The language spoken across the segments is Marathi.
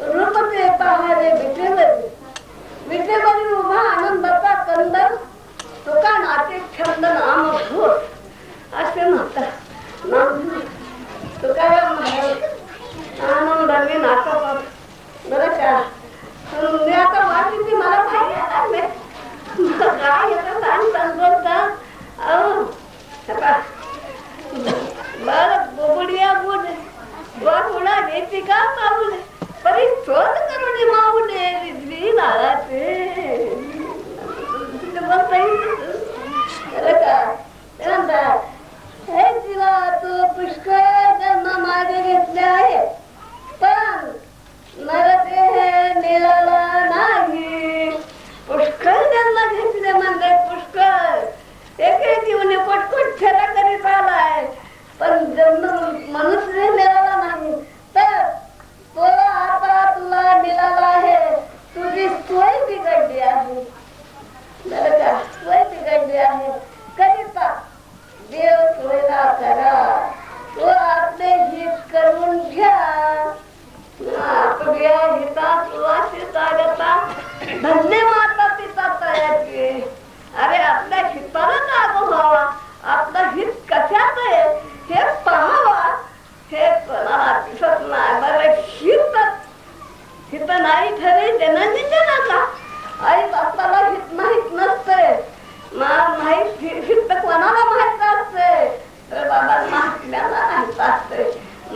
रूपे पाहावे विटेवर विटेवर उभा आनंद बाप्पा कंदन तुका नाते छंद नाम घोर असे म्हणतात. नाम तुकाराम आनंदाने नाता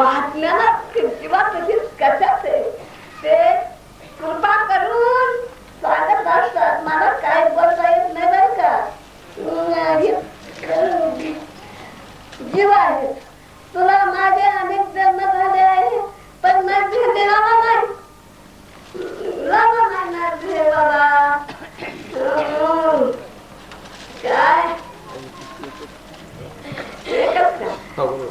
महात्म्याला किंवा ते कृपा करून सांगत असतात मला काय बोलता येत नाही बरं का? जीव आहे. तुला माझे अनेक जन्म झाले आहे पण माझे देवाला नाही. काय? एकच का? हो, हो.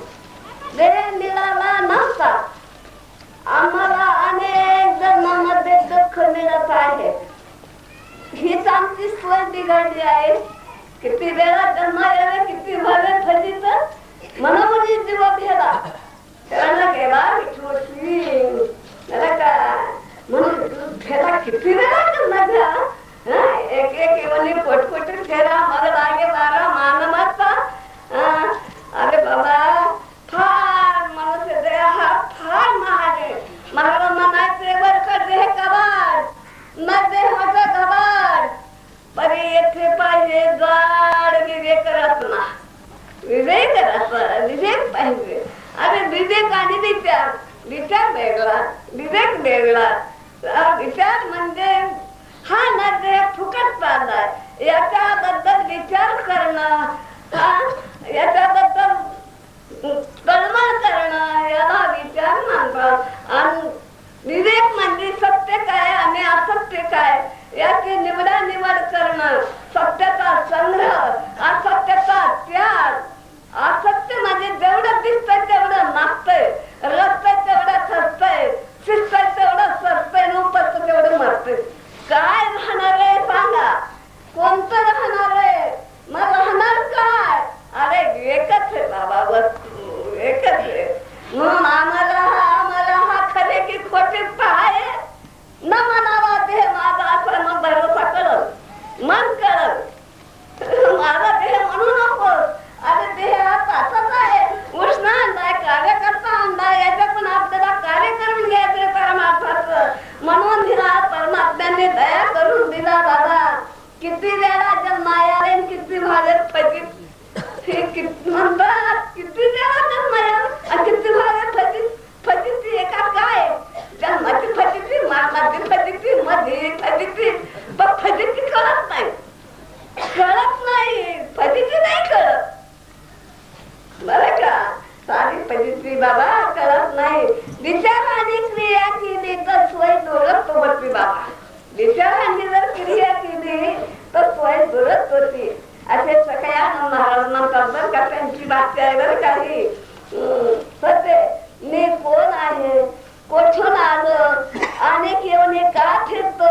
okay, we left. म्हणून दिला परमात्म्याने दया करून दिला दादा. किती वेळा जन्मायाले किती भाले फजित हे किती म्हणतात किती वेळा जन्माया किती फजित एका काय? जन्माची फजिती फजिती फजिती पण फजिती कळत नाही. कळत नाही. फजिती नाही कळत. बरं का? साधी फजिती बाबा कळत नाही. विचार तोडत तोबत बाबा. विचारांनी जर क्रिया केली तर स्वयं दुरत होती. असे सगळ्या महाराज म्हणतात बरं का त्यांची बाकी आहे बरं काही सत्य मी कोण आहे? कोठून आलं? आणि येऊन हे का फिरत?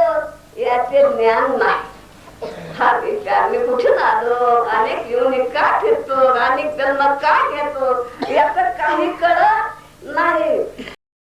याचे ज्ञान नाही. हा विचार मी कुठून आलो? अनेक येऊन का फिरतो? अनेक जन्म का घेतो? याच काही कळत नाही.